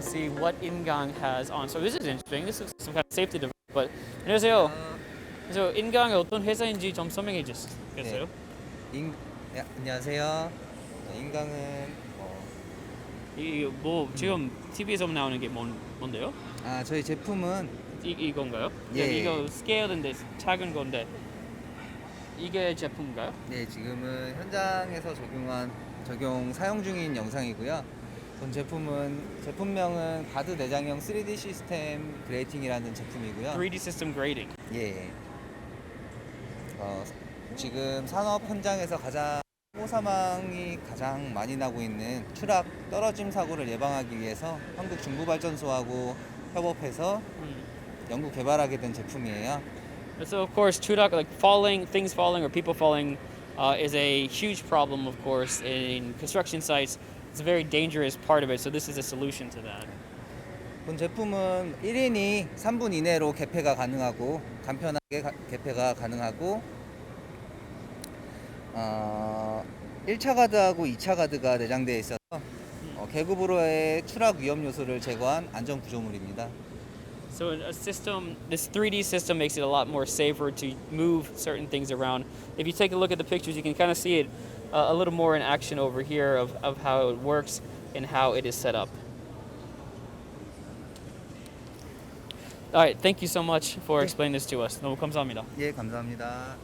see what Ingang has on. So this is interesting. This is some kind of safety device. But 안녕하세요. 그래서 인강이 어떤 회사인지 좀 설명해 주시겠어요? 인, 야, 안녕하세요. 네, 인강은 어, 이뭐 지금 TV에서 나오는 게 뭔, 뭔데요? 아 저희 제품은 이, 이건가요? 예. 이거 스케일인데 작은 건데 이게 제품인가요? 네 지금은 현장에서 적용한 적용 사용 중인 영상이고요. 본 제품은 제품명은 가드 내장형 3D 시스템 그레이팅이라는 제품이고요. 3D system grading. 예. 어, 지금 산업 현장에서 가장 사고 사망이 가장 많이 나고 있는 추락 떨어짐 사고를 예방하기 위해서 한국 중부발전소하고 협업해서 음. 연구 개발하게 된 제품이에요. So of course, chudak like falling, things falling or people falling, uh, is a huge problem. Of course, in construction sites, it's a very dangerous part of it. So this is a solution to that. 본 제품은 1인이 3분 이내로 개폐가 가능하고 간편하게 가- 개폐가 가능하고 어, 1차 가드하고 2차 가드가 내장되어 있어서 어, 계급으로의 추락 위험 요소를 제거한 안전 구조물입니다. So a system, this 3D system makes it a lot more safer to move certain things around. If you take a look at the pictures, you can kind of see it uh, a little more in action over here of, of how it works and how it is set up. All right, thank you so much for explaining this to us. 너무 감사합니다. 예, 감사합니다.